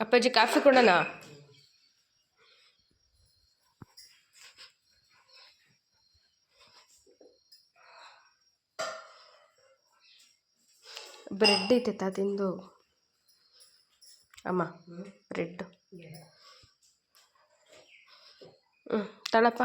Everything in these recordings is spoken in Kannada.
ಅಪ್ಪಾಜಿ ಕಾಫಿ ಕೊಡೋಣ ಬ್ರೆಡ್ ಐತೆ ತಿಂದು. ಅಮ್ಮ ಬ್ರೆಡ್. ಹ್ಞೂ ತಳಪ್ಪ.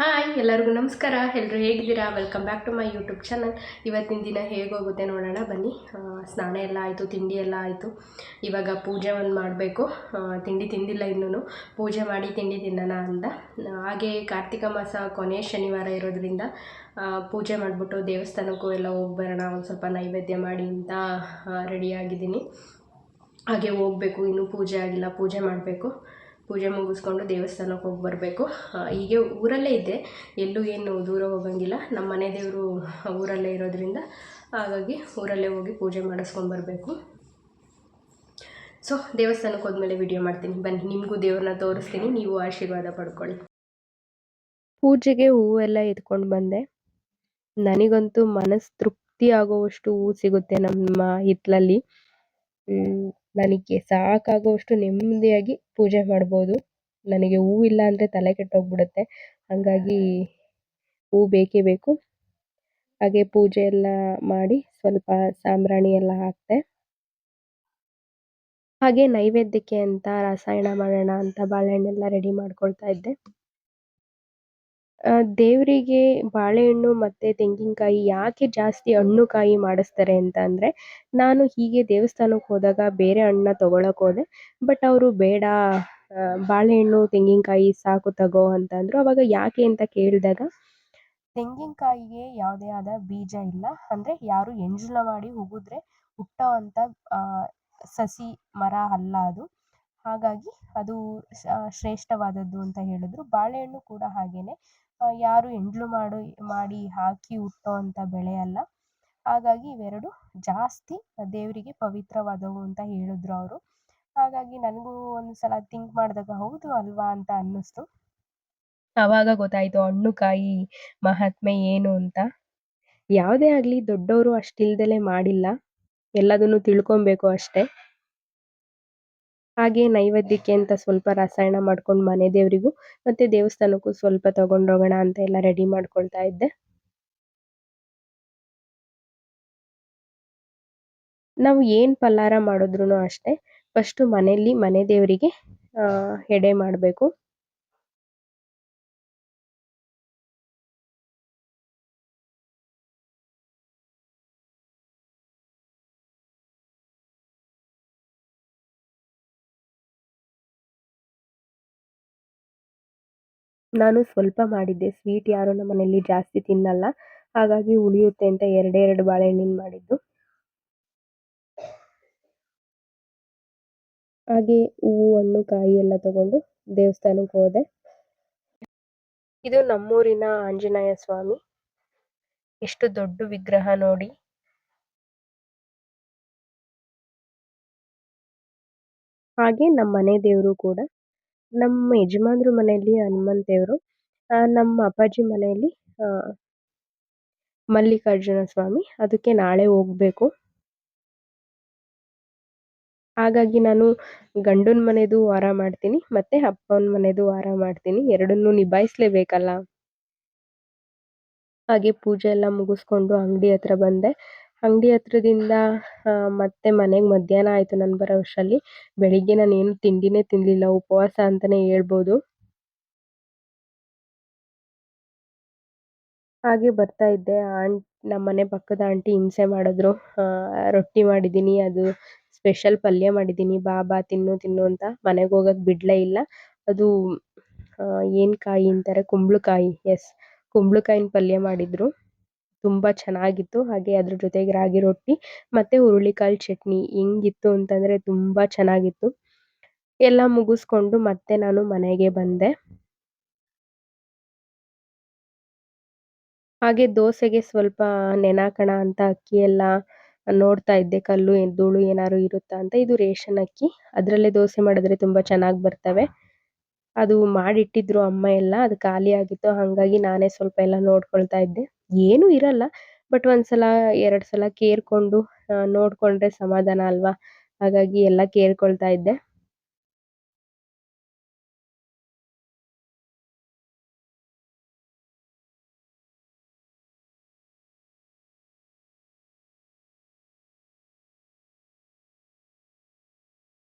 ಹಾಯ್, ಎಲ್ಲರಿಗೂ ನಮಸ್ಕಾರ. ಎಲ್ಲರೂ ಹೇಗಿದ್ದೀರಾ? Welcome back to my YouTube channel ಇವತ್ತಿನ ದಿನ ಹೇಗೋಗುತ್ತೆ ನೋಡೋಣ, ಬನ್ನಿ. ಸ್ನಾನ ಎಲ್ಲ ಆಯಿತು, ತಿಂಡಿ ಎಲ್ಲ ಆಯಿತು. ಇವಾಗ ಪೂಜೆ ಒಂದು ಮಾಡಬೇಕು. ತಿಂಡಿ ತಿಂದಿಲ್ಲ ಇನ್ನೂ ಪೂಜೆ ಮಾಡಿ ತಿಂಡಿ ತಿನ್ನೋಣ ಅಂದ. ಹಾಗೆ ಕಾರ್ತಿಕ ಮಾಸ ಕೊನೆಯ ಶನಿವಾರ ಇರೋದ್ರಿಂದ ಪೂಜೆ ಮಾಡಿಬಿಟ್ಟು ದೇವಸ್ಥಾನಕ್ಕೂ ಎಲ್ಲ ಹೋಗಿ ಬರೋಣ, ಒಂದು ಸ್ವಲ್ಪ ನೈವೇದ್ಯ ಮಾಡಿ ಅಂತ ರೆಡಿಯಾಗಿದ್ದೀನಿ ಹಾಗೆ ಹೋಗಬೇಕು. ಇನ್ನೂ ಪೂಜೆ ಆಗಿಲ್ಲ, ಪೂಜೆ ಮಾಡಬೇಕು. ಪೂಜೆ ಮುಗಿಸ್ಕೊಂಡು ದೇವಸ್ಥಾನಕ್ಕೆ ಹೋಗಿ ಬರಬೇಕು. ಹೀಗೆ ಊರಲ್ಲೇ ಇದ್ದೆ. ಎಲ್ಲೂ ಏನು ದೂರ ಹೋಗಂಗಿಲ್ಲ. ನಮ್ಮ ಮನೆ ದೇವರು ಊರಲ್ಲೇ ಇರೋದ್ರಿಂದ ಹಾಗಾಗಿ ಊರಲ್ಲೇ ಹೋಗಿ ಪೂಜೆ ಮಾಡಿಸ್ಕೊಂಡು ಬರಬೇಕು. ಸೊ, ದೇವಸ್ಥಾನಕ್ಕೆ ಹೋದ್ಮೇಲೆ ವಿಡಿಯೋ ಮಾಡ್ತೀನಿ. ಬನ್ನಿ, ನಿಮಗೂ ದೇವ್ರನ್ನ ತೋರಿಸ್ತೀನಿ. ನೀವು ಆಶೀರ್ವಾದ ಪಡ್ಕೊಳ್ಳಿ. ಪೂಜೆಗೆ ಹೂವೆಲ್ಲ ಎತ್ಕೊಂಡು ಬಂದೆ. ನನಗಂತೂ ಮನಸ್ಸು ತೃಪ್ತಿ ಆಗೋವಷ್ಟು ಹೂ ಸಿಗುತ್ತೆ ನಮ್ಮ ಹಿತ್ತಲಲ್ಲಿ. ನನಗೆ ಸಾಕಾಗುವಷ್ಟು ನೆಮ್ಮದಿಯಾಗಿ ಪೂಜೆ ಮಾಡ್ಬೋದು. ನನಗೆ ಹೂ ಇಲ್ಲ ಅಂದರೆ ತಲೆ ಕೆಟ್ಟೋಗ್ಬಿಡುತ್ತೆ. ಹಾಗಾಗಿ ಹೂ ಬೇಕೇ ಬೇಕು. ಹಾಗೆ ಪೂಜೆ ಎಲ್ಲ ಮಾಡಿ ಸ್ವಲ್ಪ ಸಾಂಬ್ರಾಣಿ ಎಲ್ಲ ಹಾಕ್ತೆ. ಹಾಗೆ ನೈವೇದ್ಯಕ್ಕೆ ಅಂತ ರಸಾಯನ ಮಾಡೋಣ ಅಂತ ಬಾಳೆಹಣ್ಣೆಲ್ಲ ರೆಡಿ ಮಾಡ್ಕೊಳ್ತಾ ಇದ್ದೆ. ದೇವರಿಗೆ ಬಾಳೆಹಣ್ಣು ಮತ್ತೆ ತೆಂಗಿನಕಾಯಿ ಯಾಕೆ ಜಾಸ್ತಿ ಹಣ್ಣು ಕಾಯಿ ಮಾಡಿಸ್ತಾರೆ ಅಂತ ಅಂದರೆ, ನಾನು ಹೀಗೆ ದೇವಸ್ಥಾನಕ್ಕೆ ಹೋದಾಗ ಬೇರೆ ಹಣ್ಣನ್ನ ತೊಗೊಳಕ್ಕೆ ಹೋದೆ. ಬಟ್ ಅವರು ಬೇಡ ಬಾಳೆಹಣ್ಣು, ತೆಂಗಿನಕಾಯಿ ಸಾಕು ತಗೋ ಅಂತ ಅಂದ್ರು. ಅವಾಗ ಯಾಕೆ ಅಂತ ಕೇಳಿದಾಗ, ತೆಂಗಿನಕಾಯಿಗೆ ಯಾವುದೇ ಆದ ಬೀಜ ಇಲ್ಲ. ಅಂದರೆ ಯಾರು ಎಂಜಲ ಮಾಡಿ ಉಗಿದ್ರೆ ಹುಟ್ಟೋ ಅಂಥ ಸಸಿ, ಮರ ಅಲ್ಲ ಅದು. ಹಾಗಾಗಿ ಅದು ಶ್ರೇಷ್ಠವಾದದ್ದು ಅಂತ ಹೇಳಿದ್ರು. ಬಾಳೆಹಣ್ಣು ಕೂಡ ಹಾಗೇನೆ. ಯಾರು ಎಂಡ್ಲು ಮಾಡಿ ಮಾಡಿ ಹಾಕಿ ಹುಟ್ಟೋ ಅಂತ ಬೆಳೆ ಅಲ್ಲ. ಹಾಗಾಗಿ ಇವೆರಡು ಜಾಸ್ತಿ ದೇವರಿಗೆ ಪವಿತ್ರವಾದವು ಅಂತ ಹೇಳಿದ್ರು ಅವರು. ಹಾಗಾಗಿ ನನಗೂ ಒಂದು ಸಲ ಥಿಂಕ್ ಮಾಡಿದಾಗ ಹೌದು ಅಲ್ವಾ ಅಂತ ಅನ್ನಿಸ್ತು. ಅವಾಗ ಗೊತ್ತಾಯ್ತು ಹಣ್ಣು ಕಾಯಿ ಮಹಾತ್ಮೆ ಏನು ಅಂತ. ಯಾವುದೇ ಆಗಲಿ ದೊಡ್ಡವರು ಅಷ್ಟಿಲ್ದಲೆ ಮಾಡಿಲ್ಲ. ಎಲ್ಲದನ್ನು ತಿಳ್ಕೊಬೇಕು ಅಷ್ಟೇ. ಹಾಗೆ ನೈವೇದ್ಯಕ್ಕೆ ಅಂತ ಸ್ವಲ್ಪ ರಸಾಯನ ಮಾಡ್ಕೊಂಡು ಮನೆ ದೇವರಿಗೂ ಮತ್ತೆ ದೇವಸ್ಥಾನಕ್ಕೂ ಸ್ವಲ್ಪ ತಗೊಂಡೋಗೋಣ ಅಂತ ಎಲ್ಲ ರೆಡಿ ಮಾಡ್ಕೊಳ್ತಾ ಇದ್ದೆ. ನಾವು ಏನ್ ಪಲಾರ ಮಾಡಿದ್ರು ಅಷ್ಟೇ. ಫಸ್ಟ್ ಮನೆಯಲ್ಲಿ ಮನೆ ದೇವರಿಗೆ ಎಡೆ ಮಾಡಬೇಕು. ನಾನು ಸ್ವಲ್ಪ ಮಾಡಿದ್ದೆ. ಸ್ವೀಟ್ ಯಾರು ನಮ್ಮ ಮನೆಯಲ್ಲಿ ಜಾಸ್ತಿ ತಿನ್ನಲ್ಲ. ಹಾಗಾಗಿ ಉಳಿಯುತ್ತೆ ಅಂತ ಎರಡೇ ಎರಡು ಬಾಳೆಹಣ್ಣಿನ ಮಾಡಿದ್ದು. ಹಾಗೆ ಹೂವು ಹಣ್ಣು ಕಾಯಿ ಎಲ್ಲ ತಗೊಂಡು ದೇವಸ್ಥಾನಕ್ಕೆ ಹೋದೆ. ಇದು ನಮ್ಮೂರಿನ ಆಂಜನೇಯ ಸ್ವಾಮಿ. ಎಷ್ಟು ದೊಡ್ಡ ವಿಗ್ರಹ ನೋಡಿ. ಹಾಗೆ ನಮ್ಮ ಮನೆ ದೇವರು ಕೂಡ. ನಮ್ಮ ಯಜಮಾನ್ರ ಮನೆಯಲ್ಲಿ ಹನುಮಾನ್ ದೇವರು ನಮ್ಮ ಅಪ್ಪಾಜಿ ಮನೆಯಲ್ಲಿ ಮಲ್ಲಿಕಾರ್ಜುನ ಸ್ವಾಮಿ. ಅದಕ್ಕೆ ನಾಳೆ ಹೋಗ್ಬೇಕು. ಹಾಗಾಗಿ ನಾನು ಗಂಡನ ಮನೆದು ವಾರ ಮಾಡ್ತೀನಿ, ಮತ್ತೆ ಅಪ್ಪನ ಮನೆದು ವಾರ ಮಾಡ್ತೀನಿ. ಎರಡನ್ನೂ ನಿಭಾಯಿಸ್ಲೇಬೇಕಲ್ಲ? ಹಾಗೆ ಪೂಜೆ ಎಲ್ಲ ಮುಗಿಸ್ಕೊಂಡು ಅಂಗಡಿ ಹತ್ರ ಬಂದೆ. ಅಂಗಡಿ ಹತ್ರದಿಂದ ಮತ್ತೆ ಮನೆಗೆ ಮಧ್ಯಾಹ್ನ ಆಯಿತು ನಾನು ಬರೋ ಅಷ್ಟರಲ್ಲಿ. ಬೆಳಿಗ್ಗೆ ನಾನು ಏನು ತಿಂಡಿನೇ ತಿನ್ನಲಿಲ್ಲ ಉಪವಾಸ ಅಂತಲೇ ಹೇಳ್ಬೋದು. ಹಾಗೆ ಬರ್ತಾ ಇದ್ದೆ. ಆಂಟ್ ನಮ್ಮ ಮನೆ ಪಕ್ಕದ ಆಂಟಿ ಹಿಂಸೆ ಮಾಡಿದ್ರು. ರೊಟ್ಟಿ ಮಾಡಿದ್ದೀನಿ ಅದು ಸ್ಪೆಷಲ್ ಪಲ್ಯ ಮಾಡಿದ್ದೀನಿ ಬಾ ಬಾ, ತಿನ್ನು ತಿನ್ನು ಅಂತ. ಮನೆಗೆ ಹೋಗೋಕೆ ಬಿಡಲೇ ಇಲ್ಲ. ಅದು ಏನ್ ಕಾಯಿ ಅಂತಾರೆ, ಕುಂಬಳಕಾಯಿ, ಎಸ್, ಕುಂಬಳಕಾಯಿನ ಪಲ್ಯ ಮಾಡಿದ್ರು. ತುಂಬ ಚೆನ್ನಾಗಿತ್ತು. ಹಾಗೆ ಅದ್ರ ಜೊತೆಗೆ ರಾಗಿ ರೊಟ್ಟಿ, ಮತ್ತೆ ಹುರುಳಿಕಾಳು ಚಟ್ನಿ ಹೆಂಗಿತ್ತು ಅಂತಂದರೆ ತುಂಬ ಚೆನ್ನಾಗಿತ್ತು. ಎಲ್ಲ ಮುಗಿಸ್ಕೊಂಡು ಮತ್ತೆ ನಾನು ಮನೆಗೆ ಬಂದೆ. ಹಾಗೆ ದೋಸೆಗೆ ಸ್ವಲ್ಪ ನೆನಾಕಣ ಅಂತ ಅಕ್ಕಿ ಎಲ್ಲ ನೋಡ್ತಾ ಇದ್ದೆ. ಕಲ್ಲು ಧೂಳು ಏನಾದ್ರು ಇರುತ್ತಾ ಅಂತ. ಇದು ರೇಷನ್ ಅಕ್ಕಿ. ಅದರಲ್ಲೇ ದೋಸೆ ಮಾಡಿದ್ರೆ ತುಂಬ ಚೆನ್ನಾಗಿ ಬರ್ತವೆ. ಅದು ಮಾಡಿಟ್ಟಿದ್ರು ಅಮ್ಮ ಎಲ್ಲ, ಅದು ಖಾಲಿ ಆಗಿತ್ತು, ಹಾಗಾಗಿ ನಾನೇ ಸ್ವಲ್ಪ ಎಲ್ಲ ನೋಡ್ಕೊಳ್ತಾ ಇದ್ದೆ. ಏನೂ ಇರಲ್ಲ, ಬಟ್ ಒಂದ್ಸಲ, ಎರಡು ಸಲ ಕೇರ್ಕೊಂಡು ನೋಡ್ಕೊಂಡ್ರೆ ಸಮಾಧಾನ ಅಲ್ವಾ? ಹಾಗಾಗಿ ಎಲ್ಲ ಕೇರ್ಕೊಳ್ತಾ ಇದ್ದೆ.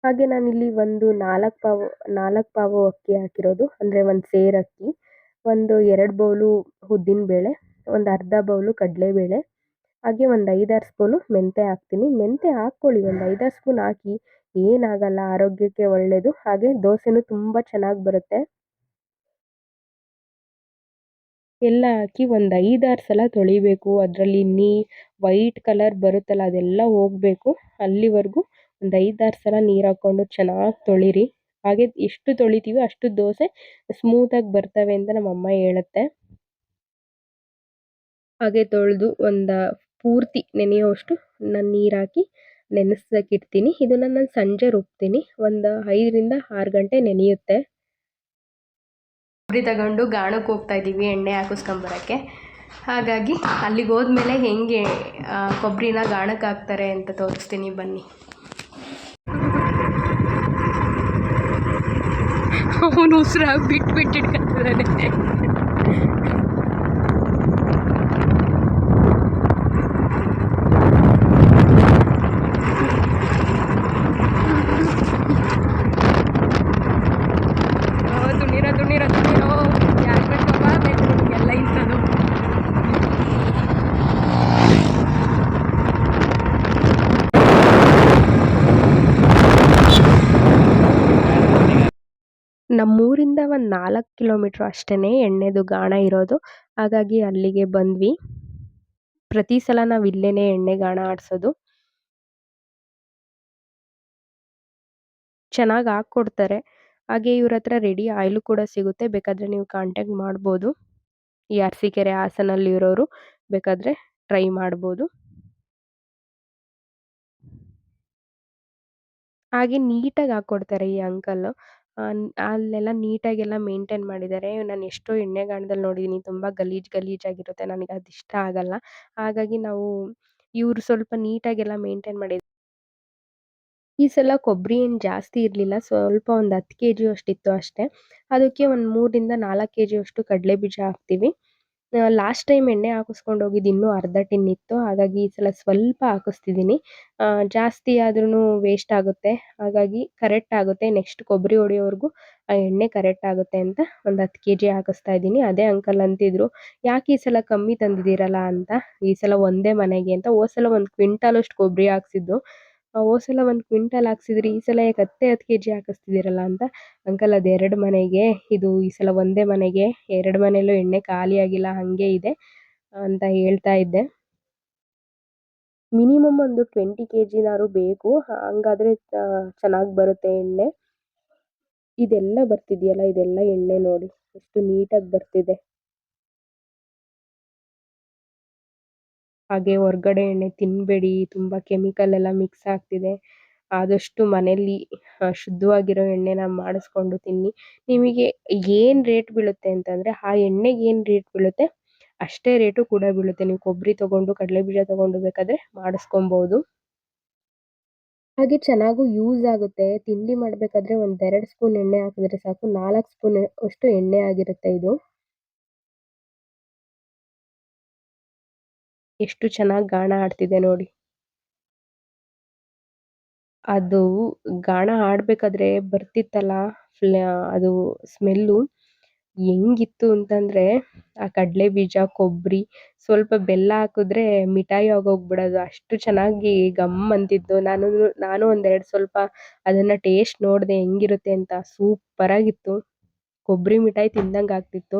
ಹಾಗೆ ನಾನಿಲ್ಲಿ ಒಂದು ನಾಲ್ಕು ಪಾವು ನಾಲ್ಕು ಪಾವು ಅಕ್ಕಿ ಹಾಕಿರೋದು. ಅಂದರೆ ಒಂದು ಸೇರು ಅಕ್ಕಿ, ಒಂದು ಎರಡು ಬೌಲು ಉದ್ದಿನ ಬೇಳೆ, ಒಂದು ಅರ್ಧ ಬೌಲು ಕಡಲೆಬೇಳೆ ಹಾಗೆ ಒಂದು ಐದಾರು ಸ್ಪೂನು ಮೆಂತ್ಯ ಹಾಕ್ತೀನಿ. ಮೆಂತ್ಯ ಹಾಕ್ಕೊಳ್ಳಿ, ಒಂದು ಐದಾರು ಸ್ಪೂನ್ ಹಾಕಿ ಏನಾಗಲ್ಲ, ಆರೋಗ್ಯಕ್ಕೆ ಒಳ್ಳೆಯದು ಹಾಗೆ ದೋಸೆನೂ ತುಂಬ ಚೆನ್ನಾಗಿ ಬರುತ್ತೆ. ಎಲ್ಲ ಹಾಕಿ ಒಂದು ಐದಾರು ಸಲ ತೊಳಿಬೇಕು. ಅದರಲ್ಲಿ ನೀ, ವೈಟ್ ಕಲರ್ ಬರುತ್ತಲ್ಲ, ಅದೆಲ್ಲ ಹೋಗಬೇಕು. ಅಲ್ಲಿವರೆಗೂ ಒಂದು ಐದಾರು ಸಲ ನೀರು ಹಾಕ್ಕೊಂಡು ಚೆನ್ನಾಗಿ ತೊಳಿರಿ. ಹಾಗೆ ಎಷ್ಟು ತೊಳಿತೀವಿ ಅಷ್ಟು ದೋಸೆ ಸ್ಮೂತಾಗಿ ಬರ್ತವೆ ಅಂತ ನಮ್ಮ ಅಮ್ಮ ಹೇಳುತ್ತೆ. ಹಾಗೆ ತೊಳೆದು ಒಂದು ಪೂರ್ತಿ ನೆನೆಯುವಷ್ಟು ನಾನು ನೀರು ಹಾಕಿ ನೆನೆಸೋಕೆ ಇಡ್ತೀನಿ. ಇದನ್ನು ನಾನು ಸಂಜೆ ರುಬ್ತೀನಿ. ಒಂದು ಐದರಿಂದ ಆರು ಗಂಟೆ ನೆನೆಯುತ್ತೆ. ಕೊಬ್ಬರಿ ತಗೊಂಡು ಗಾಣಕ್ಕೆ ಹೋಗ್ತಾ ಇದ್ದೀವಿ ಎಣ್ಣೆ ಹಾಕಿಸ್ಕೊಂಬರೋಕ್ಕೆ. ಹಾಗಾಗಿ ಅಲ್ಲಿಗೆ ಹೋದ್ಮೇಲೆ ಹೆಂಗೆ ಕೊಬ್ಬರಿನ ಗಾಣಕ್ಕೆ ಹಾಕ್ತಾರೆ ಅಂತ ತೋರಿಸ್ತೀನಿ ಬನ್ನಿ. ಅವನು ಉಸಿರಾಗಿ ಬಿಟ್ಟು ಬಿಟ್ಟು ನಮ್ಮೂರಿಂದ ಒಂದು ನಾಲ್ಕು ಕಿಲೋಮೀಟ್ರ್ ಅಷ್ಟೇ ಎಣ್ಣೆದು ಗಾಣ ಇರೋದು. ಹಾಗಾಗಿ ಅಲ್ಲಿಗೆ ಬಂದ್ವಿ. ಪ್ರತಿ ಸಲ ನಾವು ಇಲ್ಲೇ ಎಣ್ಣೆ ಗಾಣ ಆಡಿಸೋದು. ಚೆನ್ನಾಗಿ ಹಾಕ್ಕೊಡ್ತಾರೆ. ಹಾಗೆ ಇವ್ರ ಹತ್ರ ರೆಡಿ ಆಯಿಲು ಕೂಡ ಸಿಗುತ್ತೆ. ಬೇಕಾದರೆ ನೀವು ಕಾಂಟ್ಯಾಕ್ಟ್ ಮಾಡ್ಬೋದು. ಈ ಅರಸೀಕೆರೆ ಹಾಸನಲ್ಲಿರೋರು ಬೇಕಾದರೆ ಟ್ರೈ ಮಾಡ್ಬೋದು. ಹಾಗೆ ನೀಟಾಗಿ ಹಾಕ್ಕೊಡ್ತಾರೆ ಈ ಅಂಕಲ್ ಅಲ್ಲೆಲ್ಲ ನೀಟಾಗೆಲ್ಲ ಮೇಂಟೈನ್ ಮಾಡಿದ್ದಾರೆ. ನಾನು ಎಷ್ಟೋ ಎಣ್ಣೆ ಗಾಣದಲ್ಲಿ ನೋಡಿದ್ದೀನಿ ತುಂಬ ಗಲೀಜು ಗಲೀಜಾಗಿರುತ್ತೆ. ನನಗೆ ಅದು ಇಷ್ಟ ಆಗಲ್ಲ. ಹಾಗಾಗಿ ನಾವು ಇವರು ಸ್ವಲ್ಪ ನೀಟಾಗೆಲ್ಲ ಮೇಂಟೈನ್ ಮಾಡಿ ಈ ಸಲ ಕೊಬ್ಬರಿ ಏನು ಜಾಸ್ತಿ ಇರಲಿಲ್ಲ. ಸ್ವಲ್ಪ ಒಂದು ಹತ್ತು ಕೆ ಜಿಯಷ್ಟಿತ್ತು ಅಷ್ಟೇ. ಅದಕ್ಕೆ ಒಂದು ಮೂರರಿಂದ ನಾಲ್ಕು ಕೆ ಜಿಯಷ್ಟು ಕಡಲೆ ಬೀಜ ಹಾಕ್ತೀವಿ. ಲಾಸ್ಟ್ ಟೈಮ್ ಎಣ್ಣೆ ಹಾಕಿಸ್ಕೊಂಡು ಹೋಗಿದ್ದು ಇನ್ನೂ ಅರ್ಧ ಟಿನ್ ಇತ್ತು. ಹಾಗಾಗಿ ಈ ಸಲ ಸ್ವಲ್ಪ ಹಾಕಿಸ್ತಿದ್ದೀನಿ. ಜಾಸ್ತಿ ಆದ್ರೂ ವೇಸ್ಟ್ ಆಗುತ್ತೆ. ಹಾಗಾಗಿ ಕರೆಕ್ಟ್ ಆಗುತ್ತೆ. ನೆಕ್ಸ್ಟ್ ಕೊಬ್ಬರಿ ಹೊಡೆಯೋವರೆಗೂ ಆ ಎಣ್ಣೆ ಕರೆಕ್ಟ್ ಆಗುತ್ತೆ ಅಂತ ಒಂದು ಹತ್ತು ಕೆ ಜಿ ಹಾಕಿಸ್ತಾ ಇದ್ದೀನಿ. ಅದೇ ಅಂಕಲ್ ಅಂತಿದ್ರು, ಯಾಕೆ ಈ ಸಲ ಕಮ್ಮಿ ತಂದಿದ್ದೀರಲ್ಲ? ಅಂತ. ಈ ಸಲ ಒಂದೇ ಮನೆಗೆ ಅಂತ. ಹೋದ ಸಲ ಒಂದು ಕ್ವಿಂಟಾಲಷ್ಟು ಕೊಬ್ಬರಿ ಹಾಕ್ಸಿದ್ದು. ಹೋದ ಸಲ ಒಂದು ಕ್ವಿಂಟಲ್ ಹಾಕ್ಸಿದ್ರಿ, ಈ ಸಲ ಯಾಕೆ ಹತ್ತೇ ಹತ್ತು ಕೆ ಜಿ ಹಾಕಿಸ್ತಿದ್ದೀರಲ್ಲ ಅಂತ. ಅಂಕಲ್, ಅದು ಎರಡು ಮನೆಗೆ, ಇದು ಈ ಸಲ ಒಂದೇ ಮನೆಗೆ, ಎರಡು ಮನೆಯಲ್ಲೂ ಎಣ್ಣೆ ಖಾಲಿಯಾಗಿಲ್ಲ ಹಾಗೆ ಇದೆ ಅಂತ ಹೇಳ್ತಾ ಇದ್ದೆ. ಮಿನಿಮಮ್ ಒಂದು ಟ್ವೆಂಟಿ ಕೆ ಜಿನಾರು ಬೇಕು, ಹಂಗಾದ್ರೆ ಚೆನ್ನಾಗಿ ಬರುತ್ತೆ ಎಣ್ಣೆ. ಇದೆಲ್ಲ ಬರ್ತಿದೆಯಲ್ಲ, ಇದೆಲ್ಲ ಎಣ್ಣೆ ನೋಡಿ, ಎಷ್ಟು ನೀಟಾಗಿ ಬರ್ತಿದೆ. ಹಾಗೆ ಹೊರಗಡೆ ಎಣ್ಣೆ ತಿನ್ನಬೇಡಿ ತುಂಬ ಕೆಮಿಕಲ್ ಎಲ್ಲ ಮಿಕ್ಸ್ ಆಗ್ತಿದೆ. ಆದಷ್ಟು ಮನೆಯಲ್ಲಿ ಶುದ್ಧವಾಗಿರೋ ಎಣ್ಣೆನ ಮಾಡಿಸ್ಕೊಂಡು ತಿನ್ನಿ. ನಿಮಗೆ ಏನು ರೇಟ್ ಬೀಳುತ್ತೆ ಅಂತಂದರೆ, ಆ ಎಣ್ಣೆಗೆ ಏನು ರೇಟ್ ಬೀಳುತ್ತೆ? ಅಷ್ಟೇ ರೇಟು ಕೂಡ ಬೀಳುತ್ತೆ. ನೀವು ಕೊಬ್ಬರಿ ತೊಗೊಂಡು, ಕಡಲೆಬೀಜ ತೊಗೊಂಡು ಬೇಕಾದರೆ ಮಾಡಿಸ್ಕೊಬೋದು. ಹಾಗೆ ಚೆನ್ನಾಗೂ ಯೂಸ್ ಆಗುತ್ತೆ. ತಿಂಡಿ ಮಾಡಬೇಕಾದ್ರೆ ಒಂದೆರಡು ಸ್ಪೂನ್ ಎಣ್ಣೆ ಹಾಕಿದ್ರೆ ಸಾಕು. ನಾಲ್ಕು ಸ್ಪೂನ್ ಅಷ್ಟು ಎಣ್ಣೆ ಆಗಿರುತ್ತೆ ಇದು. ಎಷ್ಟು ಚೆನ್ನಾಗಿ ಗಾಣ ಆಡ್ತಿದೆ ನೋಡಿ. ಅದು ಗಾಣ ಆಡಬೇಕಾದ್ರೆ ಬರ್ತಿತ್ತಲ್ಲ ಅದು ಸ್ಮೆಲ್ಲು. ಹೆಂಗಿತ್ತು ಅಂತಂದರೆ ಆ ಕಡಲೆ ಬೀಜ ಕೊಬ್ಬರಿ ಸ್ವಲ್ಪ ಬೆಲ್ಲ ಹಾಕಿದ್ರೆ ಮಿಠಾಯಿ ಆಗೋಗ್ಬಿಡೋದು. ಅಷ್ಟು ಚೆನ್ನಾಗಿ ಗಮ್ ಅಂತಿದ್ದು ನಾನು ನಾನು ಒಂದೆರಡು ಸ್ವಲ್ಪ ಅದನ್ನು ಟೇಸ್ಟ್ ನೋಡಿದೆ ಹೆಂಗಿರುತ್ತೆ ಅಂತ. ಸೂಪರಾಗಿತ್ತು. ಕೊಬ್ಬರಿ ಮಿಠಾಯಿ ತಿಂದಂಗೆ ಆಗ್ತಿತ್ತು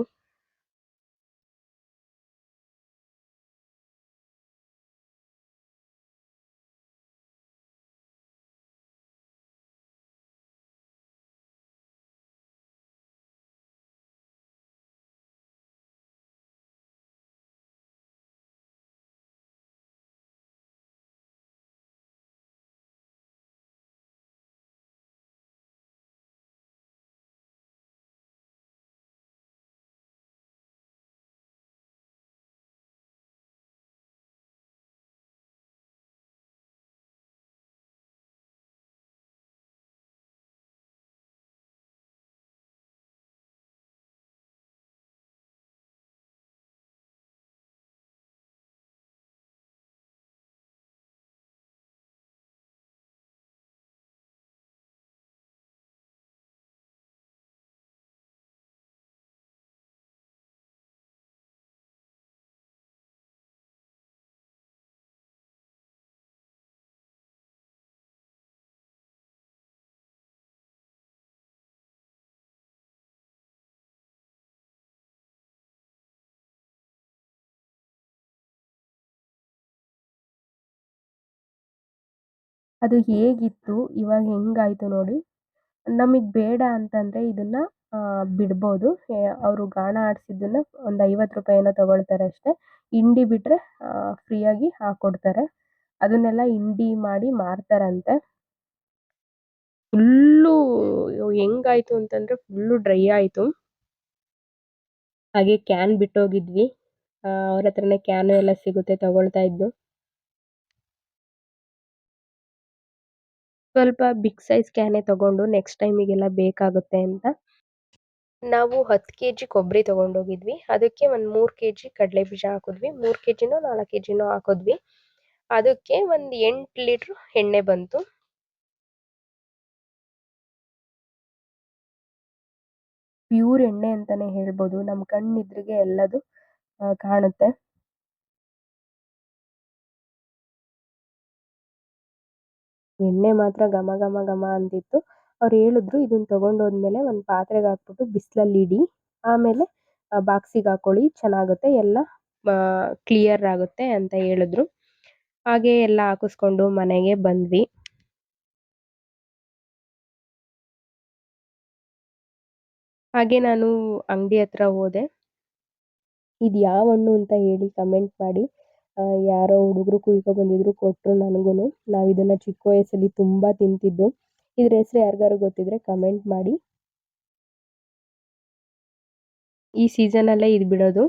ಅದು ಹೇಗಿತ್ತು, ಇವಾಗ ಹೆಂಗಾಯಿತು ನೋಡಿ. ನಮಗೆ ಬೇಡ ಅಂತಂದರೆ ಇದನ್ನು ಬಿಡ್ಬೋದು. ಅವರು ಗಾಣ ಆಡಿಸಿದ್ದನ್ನ ಒಂದು ಐವತ್ತು ರೂಪಾಯಿ ಏನೋ ತಗೊಳ್ತಾರೆ ಅಷ್ಟೇ. ಹಿಂಡಿ ಬಿಟ್ಟರೆ ಫ್ರೀಯಾಗಿ ಹಾಕ್ಕೊಡ್ತಾರೆ ಅದನ್ನೆಲ್ಲ ಹಿಂಡಿ ಮಾಡಿ ಮಾರ್ತಾರಂತೆ. ಫುಲ್ಲು ಹೆಂಗಾಯ್ತು ಅಂತಂದರೆ ಫುಲ್ಲು ಡ್ರೈ ಆಯಿತು. ಹಾಗೆ ಕ್ಯಾನ್ ಬಿಟ್ಟೋಗಿದ್ವಿ. ಅವ್ರ ಹತ್ರನೇ ಕ್ಯಾನು ಎಲ್ಲ ಸಿಗುತ್ತೆ ತಗೊಳ್ತಾ ಇದ್ದು ಸ್ವಲ್ಪ ಬಿಗ್ ಸೈಜ್ ಕ್ಯಾನೇ ತಗೊಂಡು ನೆಕ್ಸ್ಟ್ ಟೈಮಿಗೆಲ್ಲ ಬೇಕಾಗುತ್ತೆ ಅಂತ. ನಾವು ಹತ್ತು ಕೆ ಜಿ ಕೊಬ್ಬರಿ ತಗೊಂಡೋಗಿದ್ವಿ. ಅದಕ್ಕೆ ಒಂದು ಮೂರು ಕೆ ಜಿ ಕಡಲೆ ಬೀಜ ಹಾಕಿದ್ವಿ. ಮೂರು ಕೆ ಜಿನೋ ನಾಲ್ಕು ಕೆ ಜಿನೋ ಹಾಕಿದ್ವಿ. ಅದಕ್ಕೆ ಒಂದು ಎಂಟು ಲೀಟ್ರ್ ಎಣ್ಣೆ ಬಂತು. ಪ್ಯೂರ್ ಎಣ್ಣೆ ಅಂತಾನೆ ಹೇಳ್ಬೋದು. ನಮ್ಮ ಕಣ್ಣಿದ್ರಿಗೆ ಎಲ್ಲದು ಕಾಣುತ್ತೆ. ಎಣ್ಣೆ ಮಾತ್ರ ಘಮ ಘಮ ಘಮ ಅಂತಿತ್ತು. ಅವ್ರು ಹೇಳಿದ್ರು ಇದನ್ನ ತಗೊಂಡೋದ್ಮೇಲೆ ಒಂದು ಪಾತ್ರೆಗೆ ಹಾಕ್ಬಿಟ್ಟು ಬಿಸಿಲಲ್ಲಿ ಇಡಿ. ಆಮೇಲೆ ಬಾಕ್ಸಿಗೆ ಹಾಕೊಳ್ಳಿ. ಚೆನ್ನಾಗುತ್ತೆ. ಎಲ್ಲ ಕ್ಲಿಯರ್ ಆಗುತ್ತೆ ಅಂತ ಹೇಳಿದ್ರು. ಹಾಗೆ ಎಲ್ಲ ಹಾಕಿಸ್ಕೊಂಡು ಮನೆಗೆ ಬಂದ್ವಿ. ಹಾಗೆ ನಾನು ಅಂಗಡಿ ಹತ್ರ ಹೋದೆ. ಇದು ಯಾವ ಹಣ್ಣು ಅಂತ ಹೇಳಿ ಕಮೆಂಟ್ ಮಾಡಿ. ಯಾರೋ ಹುಡುಗರು ಕುಯ್ಕೊ ಬಂದಿದ್ರು ಕೊಟ್ಟರು ನನಗೂ ನಾವು ಇದನ್ನ ಚಿಕ್ಕ ವಯಸ್ಸಲ್ಲಿ ತುಂಬಾ ತಿಂತಿದ್ದು. ಇದ್ರ ಹೆಸರು ಯಾರಿಗಾರು ಗೊತ್ತಿದ್ರೆ ಕಮೆಂಟ್ ಮಾಡಿ. ಈ ಸೀಸನ್ ಅಲ್ಲೇ ಇದು ಬಿಡೋದು.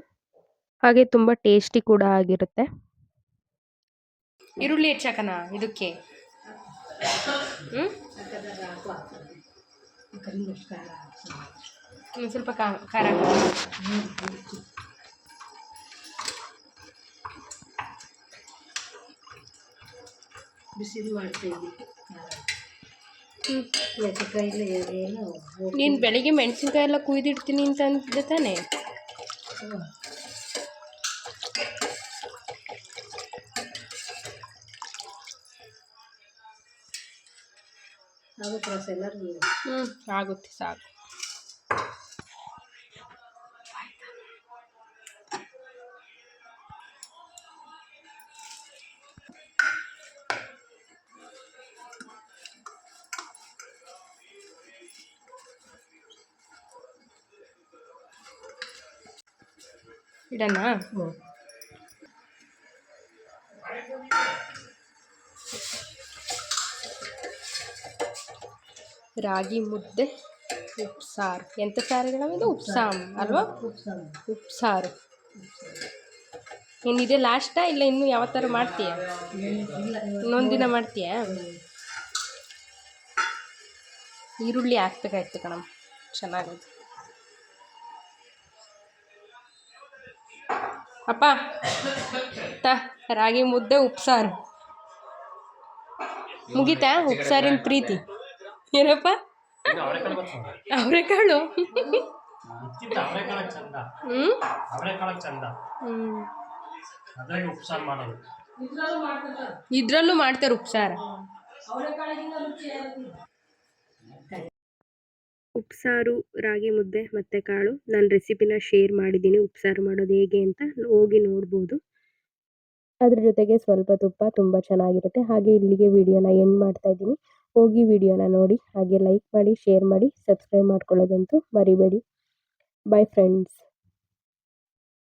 ಹಾಗೆ ತುಂಬಾ ಟೇಸ್ಟಿ ಕೂಡ ಆಗಿರುತ್ತೆ. ಈರುಳ್ಳಿ ಹೆಚ್ಚಾಕನ ಇದಕ್ಕೆ? ಸ್ವಲ್ಪ ಖಾರ ಬಿಸಿಲು ಮಾಡ್ತೀವಿ ನೀನು ಬೆಳಿಗ್ಗೆ ಮೆಣಸಿನ್ಕಾಯಿ ಎಲ್ಲ ಕುಯ್ದಿಡ್ತೀನಿ ಅಂತ ಅಂದ್ರೆ ತಾನೆ? ಆಗುತ್ತೆ ಎಲ್ಲರೂ ಹ್ಞೂ ಹ್ಮ್ ಆಗುತ್ತೆ ಸಾಕು. ಹ್ಞೂ ರಾಗಿ ಮುದ್ದೆ ಉಪ್ಸಾರು. ಎಂತ ಸಾರುಗಳವ ಇದು? ಉಪ್ಸಾಮ್ ಅಲ್ವಾ? ಉಪ್ಸಾರು. ಏನಿದೆ ಲಾಸ್ಟಾ ಇಲ್ಲ ಇನ್ನು ಯಾವ ಥರ ಮಾಡ್ತೀಯ? ಇನ್ನೊಂದಿನ ದಿನ ಮಾಡ್ತೀಯಾ? ಈರುಳ್ಳಿ ಹಾಕ್ಬೇಕಾಯ್ತು ಕಣಮ್ಮ. ಚೆನ್ನಾಗೈತೆ. ಅಪ್ಪ ತ ರಾಗಿ ಮುದ್ದೆ ಉಪ್ಸಾರು. ಮುಗೀತಾ? ಉಪ್ಸಾರಿನ ಪ್ರೀತಿ. ಏನಪ್ಪ? ಮಾಡೋದು. ಇದ್ರಲ್ಲೂ ಮಾಡ್ತಾರೆ ಉಪ್ಸಾರ. ಉಪ್ಸಾರು, ರಾಗಿ ಮುದ್ದೆ, ಮತ್ತು ಕಾಳು ನಾನು ರೆಸಿಪಿನ ಶೇರ್ ಮಾಡಿದ್ದೀನಿ. ಉಪ್ಸಾರು ಮಾಡೋದು ಹೇಗೆ ಅಂತ ಹೋಗಿ ನೋಡ್ಬೋದು. ಅದ್ರ ಜೊತೆಗೆ ಸ್ವಲ್ಪ ತುಪ್ಪ ತುಂಬ ಚೆನ್ನಾಗಿರುತ್ತೆ. ಹಾಗೆ ಇಲ್ಲಿಗೆ ವಿಡಿಯೋನ ಎಂಡ್ ಮಾಡ್ತಾ ಇದ್ದೀನಿ. ಹೋಗಿ ವಿಡಿಯೋನ ನೋಡಿ, ಹಾಗೆ ಲೈಕ್ ಮಾಡಿ ಶೇರ್ ಮಾಡಿ ಸಬ್ಸ್ಕ್ರೈಬ್ ಮಾಡ್ಕೊಳ್ಳೋದಂತೂ ಮರಿಬೇಡಿ. Bye friends